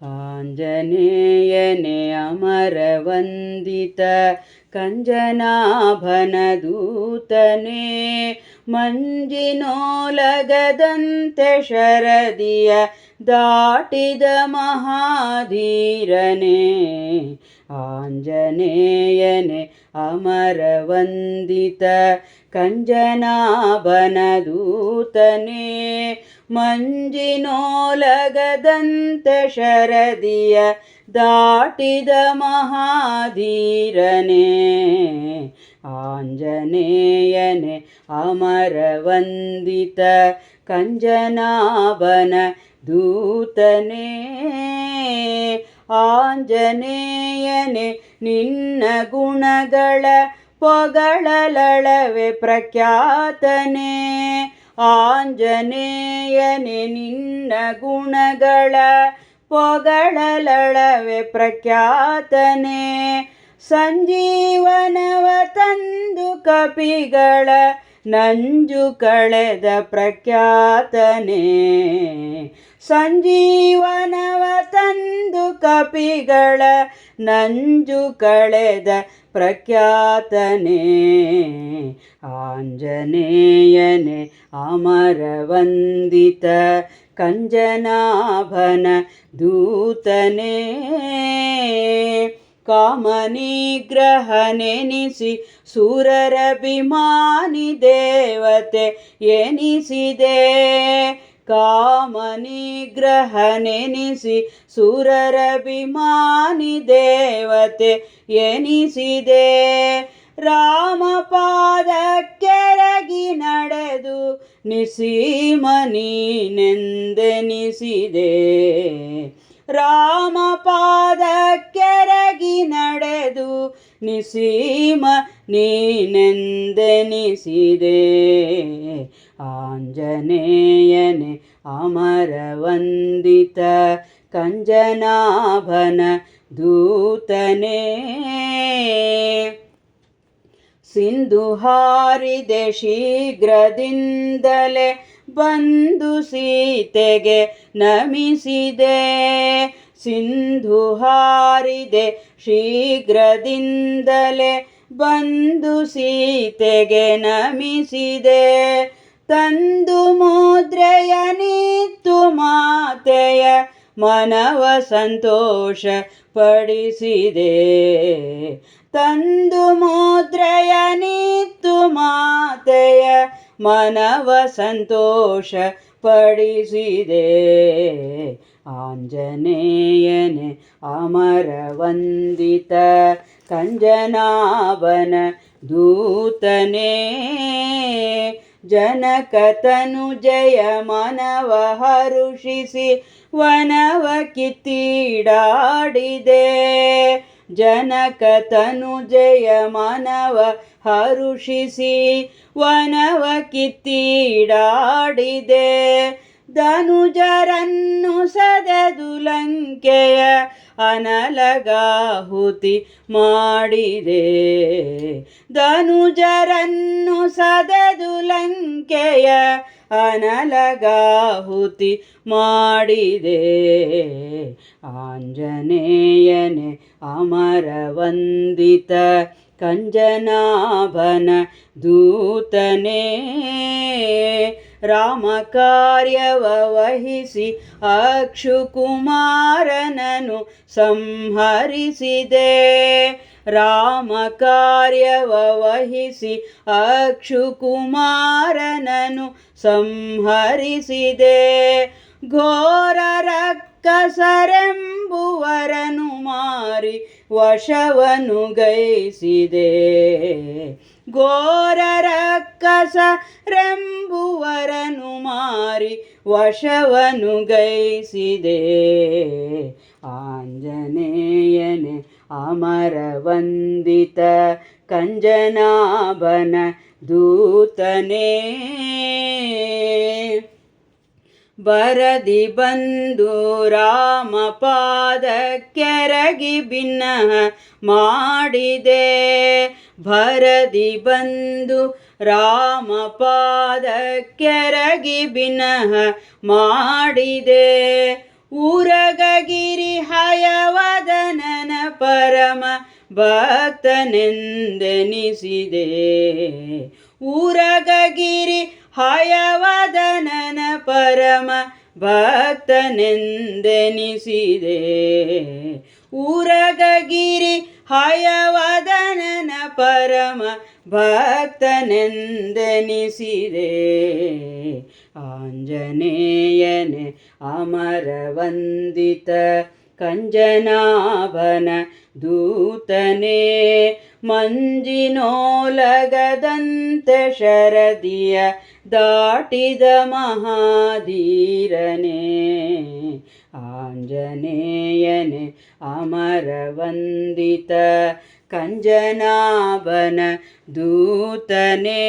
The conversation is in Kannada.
ಆಂಜನೇಯನೆ ಅಮರ ವಂದಿತ ಕಂಜನಾಭನ ದೂತನೇ ಮಂಜಿನೋಲಗದಂತೆ ಶರದಿಯ ದಾಟಿದ ಮಹಾಧೀರನೇ ಆಂಜನೇಯನೆ ಅಮರ ವಂದಿತ ಕಂಜನಾಭನದೂತನೇ ಮಂಜಿನೋಲಗದಂತ ಶರದಿಯ ದಾಟಿದ ಮಹಾಧೀರನೇ ಆಂಜನೇಯನೆ ಅಮರ ವಂದಿತ ಕಂಜನಾಭನ ದೂತನೇ ಆಂಜನೇಯನೆ ನಿನ್ನ ಗುಣಗಳ ಪೊಗಳಲಳವೆ ಪ್ರಖ್ಯಾತನೇ. ಆಂಜನೇಯನೆ ನಿನ್ನ ಗುಣಗಳ ಪೊಗಳಲಳವೆ ಪ್ರಖ್ಯಾತನೇ. ಸಂಜೀವನವ ತಂದು ಕಪಿಗಳ ನಂಜು ಕಳೆದ ಪ್ರಖ್ಯಾತನೇ. ಸಂಜೀವನವ ತಂದು ಕಪಿಗಳ ನಂಜು ಕಳೆದ ಪ್ರಖ್ಯಾತನೇ. ಆಂಜನೇಯನೆ ಅಮರವಂದಿತ ಕಂಜನಾಭನ ದೂತನೇ. ಕಾಮನಿಗ್ರಹನೆನಿಸಿ ಸುರರಭಿಮಾನಿ ದೇವತೆ ಎನಿಸಿದೆ. ಕಾಮನಿಗ್ರಹನೆನಿಸಿ ಸುರರಭಿಮಾನಿ ದೇವತೆ ಎನಿಸಿದೆ. ರಾಮಪಾದಕ್ಕೆರಗಿ ನಡೆದು ನಿಸೀಮನೀನೆಂದೆನಿಸಿದೆ. ರಾಮ ಪಾದಕ್ಕೆರಗಿ ನಡೆದು ನಿಸೀಮ ನೀನೆಂದೆನಿಸಿದೆ. ಆಂಜನೇಯನೆ ಅಮರವಂದಿತ ಕಂಜನಾಭನ ದೂತನೇ. ಸಿಂಧು ಹಾರಿದೆ ಶೀಘ್ರದಿಂದಲೇ ಬಂದು ಸೀತೆಗೆ ನಮಿಸಿದೆ. ಸಿಂಧು ಹಾರಿದೆ ಶೀಘ್ರದಿಂದಲೇ ಬಂದು ಸೀತೆಗೆ ನಮಿಸಿದೆ. ತಂದು ಮುದ್ರೆಯ ನೀತು ಮಾತೆಯ ಮನವ ಸಂತೋಷ ಪಡಿಸಿದೆ. ತಂದು ಮುದ್ರೆಯ ನೀತು ಮಾತೆಯ ಮನವ ಸಂತೋಷ ಪಡಿಸಿದೆ. ಆಂಜನೇಯನೆ ಅಮರವಂದಿತ ಕಂಜನಾಭನ ದೂತನೇ, ಜನಕತನು ಜಯ ಮನವ ಹರುಷಿಸಿ ವನವ ಕಿತ್ತೀಡಾಡಿದೆ, ಜನಕತನು ಜಯ ಮನವ ಹರುಷಿಸಿ ವನವ ಕಿತ್ತೀಡಾಡಿದೆ ಧನುಜರನ್ನು ಸದೆದು ಲಂಕೆಯ ಅನಲಗಾಹುತಿ ಮಾಡಿದೆ. ಧನುಜರನ್ನು ಸದೆದು ಲಂಕೆಯ ಅನಲಗಾಹುತಿ ಮಾಡಿದೆ. ಆಂಜನೇಯನೆ ಅಮರ ವಂದಿತ ಕಂಜನಾಭನ ದೂತನೇ ರಾಮ ಕಾರ್ಯವ ವಹಿಸಿ ಅಕ್ಷುಕುಮಾರನನು ಸಂಹರಿಸಿದೆ. ರಾಮ ಕಾರ್ಯವ ವಹಿಸಿ ಅಕ್ಷುಕುಮಾರನನು ಸಂಹರಿಸಿದೆ. ಘೋರ ರಕ್ಕಸರೆಂಬುವರನು ಮಾರಿ ವಶವನು ಗೈಸಿದೆ ಘೋರ ರಕ್ಕಸರೆಂಬುವರನು ಮಾರಿ ವಶವನು ಗೈಸಿದೆ. ಆಂಜನೇಯನೆ ಅಮರ ವಂದಿತ ಕಂಜನಾಭನ ದೂತನೇ. ಬರದಿ ಬಂದು ರಾಮ ಪಾದಕ್ಕೆರಗಿ ಭಿನ್ನ ಮಾಡಿದೆ. ಭರದಿ ಬಂದು ರಾಮ ಪಾದಕ್ಕೆರಗಿ ಬಿನಹ ಮಾಡಿದೆ. ಊರಗಿರಿ ಹಯವದನನ ಪರಮ ಭಕ್ತನೆಂದೆನಿಸಿದೆ. ಊರಗಿರಿ ಹಯವದನನ ಪರಮ ಭಕ್ತನೆಂದೆನಿಸಿದೆ. ಊರಗಗಿರಿ ಹಯವದನನ ಪರಮ ಭಕ್ತನೆಂದೆನಿಸಿದೆ. ಆಂಜನೇಯನೆ ಅಮರ ವಂದಿತ ಕಂಜನಾಭನ ದೂತನೇ ಮಂಜಿನೋಲಗದಂತೆ ಶರದಿಯ ದಾಟಿದ ಮಹಾಧೀರನೇ ಆಂಜನೇಯನೆ ಅಮರ ವಂದಿತ ಕಂಜನಾಭನ ದೂತನೇ